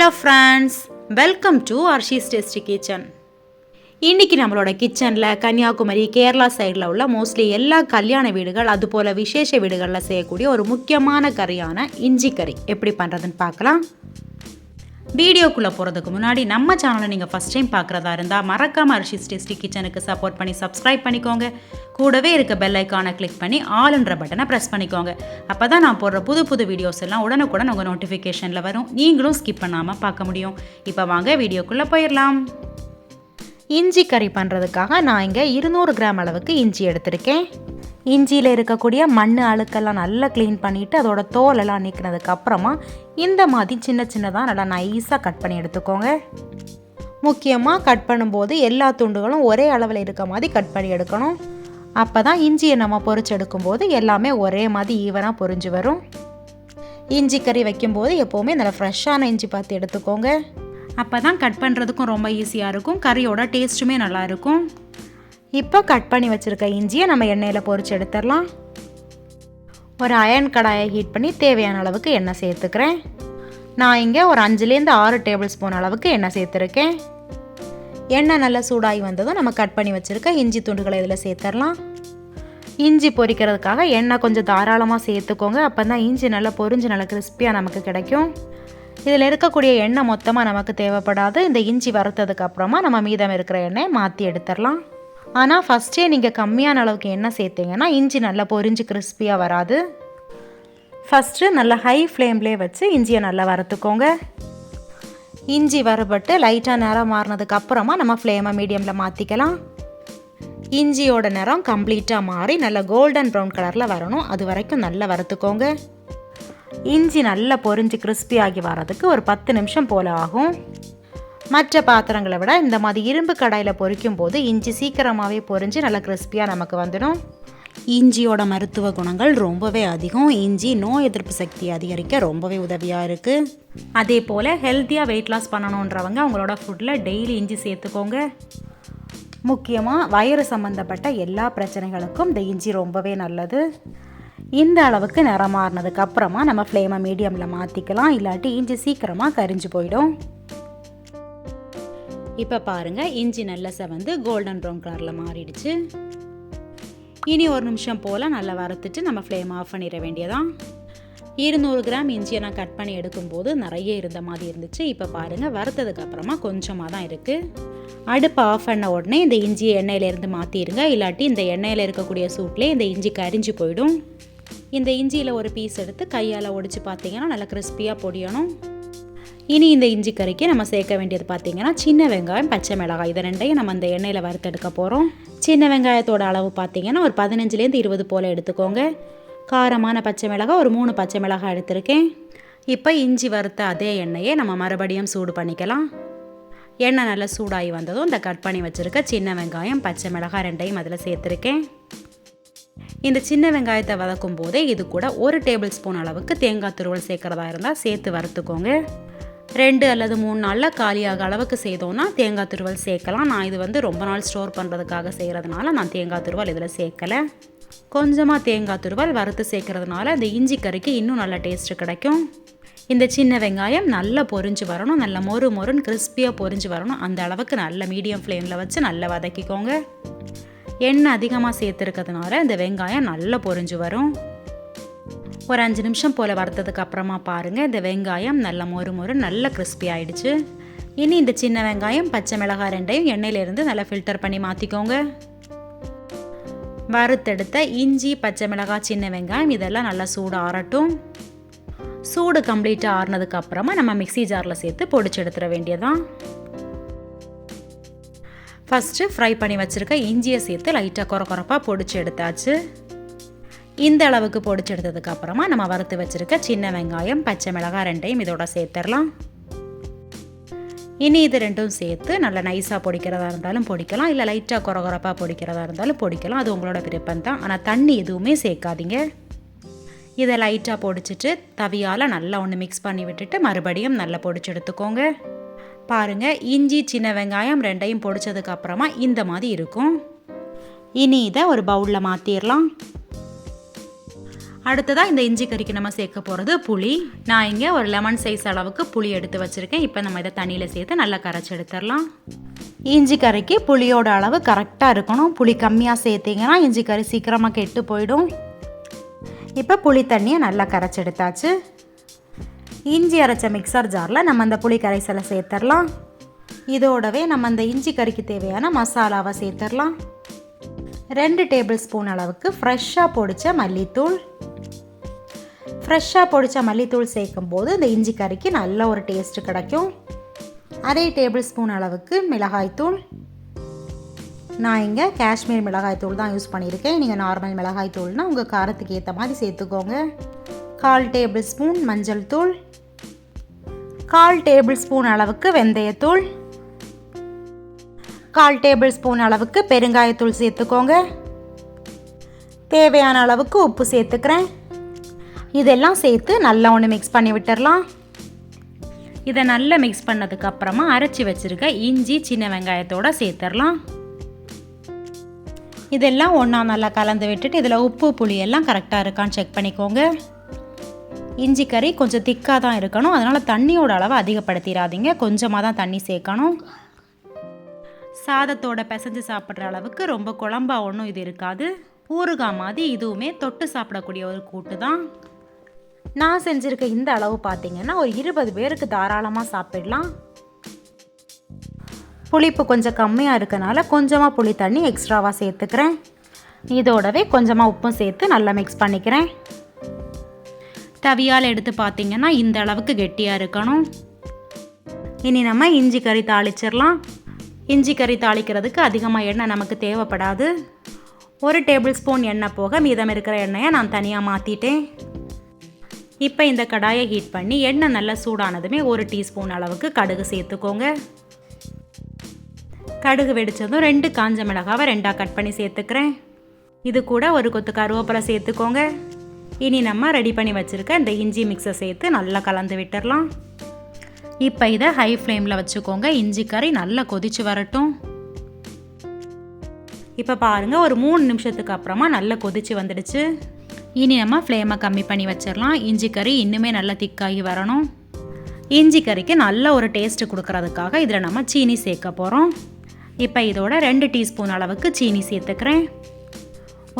Hello friends welcome to Arshi's tasty kitchen இன்றைக்கி நம்மளோட கிச்சனில் கன்னியாகுமரி கேரளா சைடில் உள்ள மோஸ்ட்லி எல்லா கல்யாண வீடுகள் அதுபோல் விசேஷ வீடுகளில் செய்யக்கூடிய ஒரு முக்கியமான கறியான இஞ்சி கறி. எப்படி பண்ணுறதுன்னு பார்க்கலாம். வீடியோக்குள்ளே போகிறதுக்கு முன்னாடி நம்ம சேனலை நீங்கள் ஃபஸ்ட் டைம் பார்க்குறதா இருந்தால் மறக்காம அரிஷிஸ் டேஸ்டி கிச்சனுக்கு சப்போர்ட் பண்ணி சப்ஸ்கிரைப் பண்ணிக்கோங்க. கூடவே இருக்க பெல் ஐக்கானை கிளிக் பண்ணி ஆளுன்ற பட்டனை ப்ரெஸ் பண்ணிக்கோங்க. அப்போ தான் நான் போடுற புது புது வீடியோஸ் எல்லாம் உடனுக்குடன் உங்கள் நோட்டிஃபிகேஷனில் வரும். நீங்களும் ஸ்கிப் பண்ணாமல் பார்க்க முடியும். இப்போ வாங்க வீடியோக்குள்ளே போயிடலாம். இஞ்சி கறி பண்ணுறதுக்காக நான் இங்கே இருநூறு கிராம் அளவுக்கு இஞ்சி எடுத்திருக்கேன். இஞ்சியில் இருக்கக்கூடிய மண் அழுக்கெல்லாம் நல்லா க்ளீன் பண்ணிவிட்டு அதோட தோலெல்லாம் நீக்கினதுக்கப்புறமா இந்த மாதிரி சின்ன சின்னதாக நல்லா நைஸாக கட் பண்ணி எடுத்துக்கோங்க. முக்கியமாக கட் பண்ணும்போது எல்லா துண்டுகளும் ஒரே அளவில் இருக்க மாதிரி கட் பண்ணி எடுக்கணும். அப்போ தான் இஞ்சியை நம்ம பொறிச்சு எடுக்கும்போது எல்லாமே ஒரே மாதிரி ஈவனாக பொரிஞ்சு வரும். இஞ்சி கறி வைக்கும்போது எப்போவுமே நல்லா ஃப்ரெஷ்ஷான இஞ்சி பார்த்து எடுத்துக்கோங்க. அப்போ தான் கட் பண்ணுறதுக்கும் ரொம்ப ஈஸியாக இருக்கும். கறியோட டேஸ்ட்டுமே நல்லாயிருக்கும் இப்போ கட் பண்ணி வச்சுருக்க இஞ்சியை நம்ம எண்ணெயில் பொறிச்சு எடுத்துடலாம். ஒரு அயன் கடாயை ஹீட் பண்ணி தேவையான அளவுக்கு எண்ணெய் சேர்த்துக்கிறேன். நான் இங்கே ஒரு அஞ்சுலேருந்து ஆறு டேபிள் ஸ்பூன் அளவுக்கு எண்ணெய் சேர்த்துருக்கேன். எண்ணெய் நல்லா சூடாகி வந்ததும் நம்ம கட் பண்ணி வச்சுருக்க இஞ்சி துண்டுகளை இதில் சேர்த்துடலாம். இஞ்சி பொரிக்கிறதுக்காக எண்ணெய் கொஞ்சம் தாராளமாக சேர்த்துக்கோங்க. அப்போ தான் இஞ்சி நல்லா பொரிஞ்சு நல்லா கிறிஸ்பியாக நமக்கு கிடைக்கும். இதில் இருக்கக்கூடிய எண்ணெய் மொத்தமாக நமக்கு தேவைப்படாது. இந்த இஞ்சி வறுத்ததுக்கு அப்புறமா நம்ம மீதம் இருக்கிற எண்ணெயை மாற்றி எடுத்துடலாம். ஆனால் ஃபஸ்ட்டே நீங்கள் கம்மியான அளவுக்கு எண்ணெய் சேர்த்தீங்கன்னா இஞ்சி நல்லா பொரிஞ்சு கிறிஸ்பியாக வராது. ஃபஸ்ட்டு நல்லா ஹை ஃப்ளேம்லேயே வச்சு இஞ்சியை நல்லா வறுத்துக்கோங்க. இஞ்சி வறுபட்டு லைட்டாக நிறம் மாறினதுக்கு அப்புறமா நம்ம ஃப்ளேமை மீடியமில் மாற்றிக்கலாம் இஞ்சியோட நிறம் கம்ப்ளீட்டாக மாறி நல்லா கோல்டன் ப்ரௌன் கலரில் வரணும். அது வரைக்கும் நல்லா வறுத்துக்கோங்க. இஞ்சி நல்லா பொரிஞ்சு கிறிஸ்பி ஆகி வர்றதுக்கு ஒரு பத்து நிமிஷம் போல் ஆகும். மற்ற பாத்திரங்களை விட இந்த மாதிரி இரும்பு கடாயில் பொரிக்கும் போது இஞ்சி சீக்கிரமாகவே பொரிஞ்சு நல்லா கிறிஸ்பியாக நமக்கு வந்துடும். இஞ்சியோட மருத்துவ குணங்கள் ரொம்பவே அதிகம். இஞ்சி நோய் எதிர்ப்பு சக்தி அதிகரிக்க ரொம்பவே உதவியாக இருக்குது அதே போல் ஹெல்த்தியாக வெயிட் லாஸ் பண்ணணுன்றவங்க உங்களோட ஃபுட்டில் டெய்லி இஞ்சி சேர்த்துக்கோங்க. முக்கியமாக வயிறு சம்மந்தப்பட்ட எல்லா பிரச்சனைகளுக்கும் இந்த இஞ்சி ரொம்பவே நல்லது. இந்த அளவுக்கு நிறம் மாறினதுக்கு அப்புறமா நம்ம ஃப்ளேமை மீடியமில் மாற்றிக்கலாம் இல்லாட்டி இஞ்சி சீக்கிரமாக கரிஞ்சு போயிடும். இப்போ பாருங்கள் இஞ்சி நல்லா செவந்து கோல்டன் ப்ரௌன் கலரில் மாறிடுச்சு. இனி ஒரு நிமிஷம் போல் நல்லா வறுத்துட்டு நம்ம ஃப்ளேம் ஆஃப் பண்ணிட வேண்டியதான் இருநூறு கிராம் இஞ்சியை நான் கட் பண்ணி எடுக்கும்போது நிறைய இருந்த மாதிரி இருந்துச்சு. இப்போ பாருங்கள் வறுத்ததுக்கு அப்புறமா கொஞ்சமாக தான் இருக்குது அடுப்பு ஆஃப் பண்ண உடனே இந்த இஞ்சியை எண்ணெயிலேருந்து மாற்றிடுங்க இல்லாட்டி இந்த எண்ணெயில் இருக்கக்கூடிய சூட்லேயே இந்த இஞ்சி கரிஞ்சு போயிடும். இந்த இஞ்சியில் ஒரு பீஸ் எடுத்து கையால் ஒடிச்சு பார்த்தீங்கன்னா நல்லா கிறிஸ்பியாக பொடியணும். இனி இந்த இஞ்சி கறிக்கு நம்ம சேர்க்க வேண்டியது பார்த்தீங்கன்னா சின்ன வெங்காயம் பச்சை மிளகாய். இது ரெண்டையும் நம்ம இந்த எண்ணெயில் வறுத்தெடுக்க போகிறோம் சின்ன வெங்காயத்தோட அளவு பார்த்தீங்கன்னா ஒரு பதினஞ்சுலேருந்து இருபது போல் எடுத்துக்கோங்க. காரமான பச்சை மிளகாய் ஒரு மூணு பச்சை மிளகாய் எடுத்திருக்கேன். இப்போ இஞ்சி வறுத்த அதே எண்ணெயை நம்ம மறுபடியும் சூடு பண்ணிக்கலாம். எண்ணெய் நல்லா சூடாகி வந்ததும் இந்த கட் பண்ணி வச்சுருக்க சின்ன வெங்காயம் பச்சை மிளகாய் ரெண்டையும் அதில் சேர்த்துருக்கேன். இந்த சின்ன வெங்காயத்தை வதக்கும் போதே இது கூட ஒரு டேபிள் ஸ்பூன் அளவுக்கு தேங்காய் துருவல் சேர்க்குறதா இருந்தால் சேர்த்து வறுத்துக்கோங்க. ரெண்டு அல்லது மூணு நாளில் காலியாக அளவுக்கு செய்தோன்னா தேங்காய் துருவல் சேர்க்கலாம். நான் இது வந்து ரொம்ப நாள் ஸ்டோர் பண்ணுறதுக்காக செய்கிறதுனால நான் தேங்காய் துருவல் இதில் சேர்க்கலை. கொஞ்சமாக தேங்காய் துருவல் வறுத்து சேர்க்கறதுனால இந்த இஞ்சி கறிக்கு இன்னும் நல்ல டேஸ்ட்டு கிடைக்கும். இந்த சின்ன வெங்காயம் நல்லா பொரிஞ்சு வரணும். நல்ல மொறு மொறுன்னு கிறிஸ்பியாக பொரிஞ்சு வரணும். அந்த அளவுக்கு நல்ல மீடியம் ஃப்ளேமில் வச்சு நல்லா வதக்கிக்கோங்க. எண்ணெய் அதிகமாக சேர்த்துருக்கிறதுனால இந்த வெங்காயம் நல்லா பொரிஞ்சு வரும். ஒரு அஞ்சு நிமிஷம் போல் வறுத்ததுக்கு அப்புறமா பாருங்கள் இந்த வெங்காயம் நல்ல மொறு மொறு நல்ல கிறிஸ்பி ஆயிடுச்சு. இனி இந்த சின்ன வெங்காயம் பச்சை மிளகாய் ரெண்டையும் எண்ணெயிலேருந்து நல்லா ஃபில்டர் பண்ணி மாற்றிக்கோங்க வறுத்தெடுத்த இஞ்சி பச்சை மிளகாய் சின்ன வெங்காயம் இதெல்லாம் நல்லா சூடு ஆறட்டும். சூடு கம்ப்ளீட்டாக ஆறுனதுக்கு அப்புறமா நம்ம மிக்சி ஜாரில் சேர்த்து பொடிச்சு எடுத்துட வேண்டியதான் ஃபஸ்ட்டு ஃப்ரை பண்ணி வச்சுருக்க இஞ்சியை சேர்த்து லைட்டாக குறை குறப்பாக பொடிச்சு எடுத்தாச்சு. இந்த அளவுக்கு பொடிச்செடுத்ததுக்கு அப்புறமா நம்ம வறுத்து வச்சுருக்க சின்ன வெங்காயம் பச்சை மிளகாய் ரெண்டையும் இதோட சேர்த்துடலாம். இனி இது ரெண்டும் சேர்த்து நல்லா நைஸாக பொடிக்கிறதா இருந்தாலும் பொடிக்கலாம். இல்லை லைட்டாக குறகுறப்பாக பொடிக்கிறதா இருந்தாலும் பொடிக்கலாம். அது உங்களோட விருப்பம் தான். ஆனால் தண்ணி எதுவுமே சேர்க்காதீங்க. இதை லைட்டாக பொடிச்சிட்டு தவியால் நல்லா ஒன்று மிக்ஸ் பண்ணி விட்டுட்டு மறுபடியும் நல்லா பொடிச்சு எடுத்துக்கோங்க பாருங்கள் இஞ்சி சின்ன வெங்காயம் ரெண்டையும் பொடிச்சதுக்கப்புறமா இந்த மாதிரி இருக்கும். இனி இதை ஒரு பவுலில் மாற்றிடலாம் அடுத்ததாக இந்த இஞ்சி கறிக்கு நம்ம சேர்க்க போகிறது புளி. நான் இங்கே ஒரு லெமன் சைஸ் அளவுக்கு புளி எடுத்து வச்சுருக்கேன். இப்போ நம்ம இதை தண்ணியில் சேர்த்து நல்லா கரைச்சி எடுத்துடலாம். இஞ்சி கறிக்கு புளியோட அளவு கரெக்டாக இருக்கணும். புளி கம்மியாக சேர்த்திங்கன்னா இஞ்சி கறி சீக்கிரமாக கெட்டு போயிடும். இப்போ புளி தண்ணியை நல்லா கரைச்சி எடுத்தாச்சு. இஞ்சி அரைச்ச மிக்சர் ஜாரில் நம்ம அந்த புளி கரைசலை சேர்த்துடலாம். இதோடவே நம்ம அந்த இஞ்சி கறிக்கு தேவையான மசாலாவை சேர்த்துடலாம். ரெண்டு டேபிள் ஸ்பூன் அளவுக்கு ஃப்ரெஷ்ஷாக பொடித்த மல்லித்தூள். ஃப்ரெஷ்ஷாக பொடிச்ச மல்லித்தூள் சேர்க்கும் போது இந்த இஞ்சி கறிக்கு நல்ல ஒரு டேஸ்ட்டு கிடைக்கும். அதே டேபிள் ஸ்பூன் அளவுக்கு மிளகாய்த்தூள். நான் இங்கே காஷ்மீர் மிளகாய்த்தூள் தான் யூஸ் பண்ணியிருக்கேன். நீங்கள் நார்மல் மிளகாய்த்தூள்னால் உங்கள் காரத்துக்கு ஏற்ற மாதிரி சேர்த்துக்கோங்க. கால் டேபிள் ஸ்பூன் மஞ்சள் தூள். கால் டேபிள் ஸ்பூன் அளவுக்கு வெந்தயத்தூள். கால் டேபிள் ஸ்பூன் அளவுக்கு பெருங்காயத்தூள் சேர்த்துக்கோங்க. தேவையான அளவுக்கு உப்பு சேர்த்துக்கிறேன். இதெல்லாம் சேர்த்து நல்லா ஒன்று மிக்ஸ் பண்ணி விட்டுறலாம். இதை நல்லா மிக்ஸ் பண்ணதுக்கப்புறமா அரைச்சி வச்சுருக்க இஞ்சி சின்ன வெங்காயத்தோடு சேர்த்துடலாம் இதெல்லாம் ஒன்றா நல்லா கலந்து விட்டுட்டு இதில் உப்பு புளி எல்லாம் கரெக்டாக இருக்கான்னு செக் பண்ணிக்கோங்க. இஞ்சி கறி கொஞ்சம் திக்காக தான் இருக்கணும். அதனால் தண்ணியோட அளவை அதிகப்படுத்திடாதீங்க. கொஞ்சமாக தான் தண்ணி சேர்க்கணும். சாதத்தோட பிசைஞ்சு சாப்பிட்ற அளவுக்கு ரொம்ப குழம்பா ஒன்றும் இது இருக்காது. ஊறுகாய் மாதிரி இதுவுமே தொட்டு சாப்பிடக்கூடிய ஒரு கூட்டு தான். நான் செஞ்சுருக்க இந்த அளவு பார்த்தீங்கன்னா ஒரு இருபது பேருக்கு தாராளமாக சாப்பிடலாம். புளிப்பு கொஞ்சம் கம்மியாக இருக்கனால கொஞ்சமாக புளி தண்ணி எக்ஸ்ட்ராவாக சேர்த்துக்கிறேன். இதோடவே கொஞ்சமாக உப்பும் சேர்த்து நல்லா மிக்ஸ் பண்ணிக்கிறேன். தவியால் எடுத்து பார்த்தீங்கன்னா இந்த அளவுக்கு கெட்டியாக இருக்கணும். இனி நம்ம இஞ்சி கறி தாளிச்சிடலாம். இஞ்சி கறி தாளிக்கிறதுக்கு அதிகமாக எண்ணெய் நமக்கு தேவைப்படாது. ஒரு டேபிள் ஸ்பூன் எண்ணெய் போக மீதம் இருக்கிற எண்ணெயை நான் தனியாக மாற்றிட்டேன் இப்போ இந்த கடாயை ஹீட் பண்ணி எண்ணெய் நல்லா சூடானதுமே ஒரு டீஸ்பூன் அளவுக்கு கடுகு சேர்த்துக்கோங்க. கடுகு வெடித்ததும் ரெண்டு காஞ்ச மிளகாவை ரெண்டாக கட் பண்ணி சேர்த்துக்கிறேன். இது கூட ஒரு கொத்து கருவேப்பிலை சேர்த்துக்கோங்க. இனி நம்ம ரெடி பண்ணி வச்சுருக்க இந்த இஞ்சி மிக்ஸை சேர்த்து நல்லா கலந்து விட்டுடலாம் இப்போ இதை ஹை ஃப்ளேமில் வச்சுக்கோங்க. இஞ்சி கறி நல்லா கொதிச்சு வரட்டும். இப்போ பாருங்கள் ஒரு மூணு நிமிஷத்துக்கு அப்புறமா நல்லா கொதிச்சு வந்துடுச்சு. இனி நம்ம ஃப்ளேமை கம்மி பண்ணி வச்சிடலாம் இஞ்சி கறி இன்னுமே நல்லா திக்காகி வரணும். இஞ்சி கறிக்கு நல்ல ஒரு டேஸ்ட்டு கொடுக்கறதுக்காக இதில் நம்ம சீனி சேர்க்க போகிறோம் இப்போ இதோட ரெண்டு டீஸ்பூன் அளவுக்கு சீனி சேர்த்துக்கிறேன்.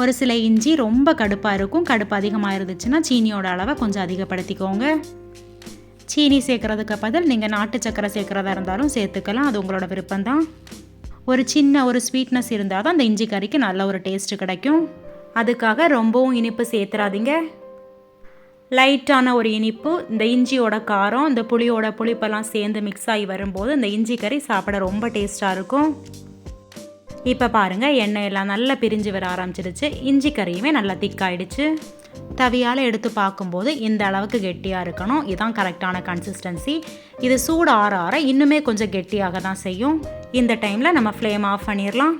ஒரு சில இஞ்சி ரொம்ப கடுப்பாக இருக்கும். கடுப்பு அதிகமாக இருந்துச்சுன்னா சீனியோட அளவை கொஞ்சம் அதிகப்படுத்திக்கோங்க. சீனி சேர்க்குறதுக்கு பதில் நீங்கள் நாட்டு சக்கரை சேர்க்குறதா இருந்தாலும் சேர்த்துக்கலாம். அது உங்களோட விருப்பம்தான். ஒரு சின்ன ஒரு ஸ்வீட்னஸ் இருந்தால் தான் அந்த இஞ்சி கறிக்கு நல்ல ஒரு டேஸ்ட்டு கிடைக்கும். அதுக்காக ரொம்பவும் இனிப்பு சேர்த்துறாதீங்க. லைட்டான ஒரு இனிப்பு இந்த இஞ்சியோட காரம் இந்த புளியோட புளிப்பெல்லாம் சேர்ந்து மிக்ஸ் ஆகி வரும்போது இந்த இஞ்சி கறி சாப்பிட ரொம்ப டேஸ்ட்டாக இருக்கும். இப்போ பாருங்கள் எண்ணெய் எல்லாம் நல்லா பிரிஞ்சு வர ஆரம்பிச்சிடுச்சு. இஞ்சி கறியுமே நல்லா திக்காயிடுச்சு தவியால் எடுத்து பார்க்கும்போது இந்த அளவுக்கு கெட்டியாக இருக்கணும். இதுதான் கரெக்டான கன்சிஸ்டன்சி இது சூடு ஆற ஆற இன்னுமே கொஞ்சம் கெட்டியாக தான் செய்யும். இந்த டைமில் நம்ம ஃப்ளேம் ஆஃப் பண்ணிடலாம்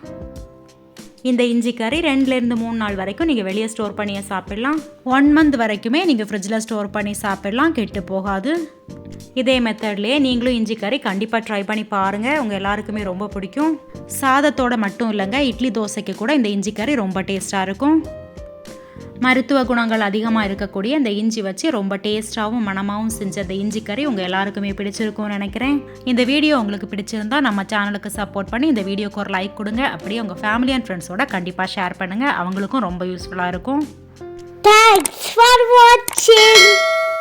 இந்த இஞ்சி கறி ரெண்டுலேருந்து மூணு நாள் வரைக்கும் நீங்கள் வெளியே ஸ்டோர் பண்ணியே சாப்பிடலாம். ஒன் மந்த் வரைக்குமே நீங்கள் ஃப்ரிட்ஜில் ஸ்டோர் பண்ணி சாப்பிடலாம். கெட்டு போகாது. இதே மெத்தட்லேயே நீங்களும் இஞ்சி கறி கண்டிப்பாக ட்ரை பண்ணி பாருங்கள் உங்கள் எல்லாருக்குமே ரொம்ப பிடிக்கும். சாதத்தோட மட்டும் இல்லைங்க இட்லி தோசைக்கு கூட இந்த இஞ்சி கறி ரொம்ப டேஸ்ட்டாக இருக்கும். மருத்துவ குணங்கள் அதிகமாக இருக்கக்கூடிய இந்த இஞ்சி வச்சு ரொம்ப டேஸ்ட்டாகவும் மனமாகவும் செஞ்ச இந்த இஞ்சி கறி உங்கள் எல்லாருக்குமே பிடிச்சிருக்கும்னு நினைக்கிறேன். இந்த வீடியோ உங்களுக்கு பிடிச்சிருந்தா நம்ம சேனலுக்கு சப்போர்ட் பண்ணி இந்த வீடியோக்கு ஒரு லைக் கொடுங்க. அப்படியே உங்கள் ஃபேமிலி அண்ட் ஃப்ரெண்ட்ஸோட கண்டிப்பாக ஷேர் பண்ணுங்கள் அவங்களுக்கும் ரொம்ப யூஸ்ஃபுல்லாக இருக்கும். Thanks for watching.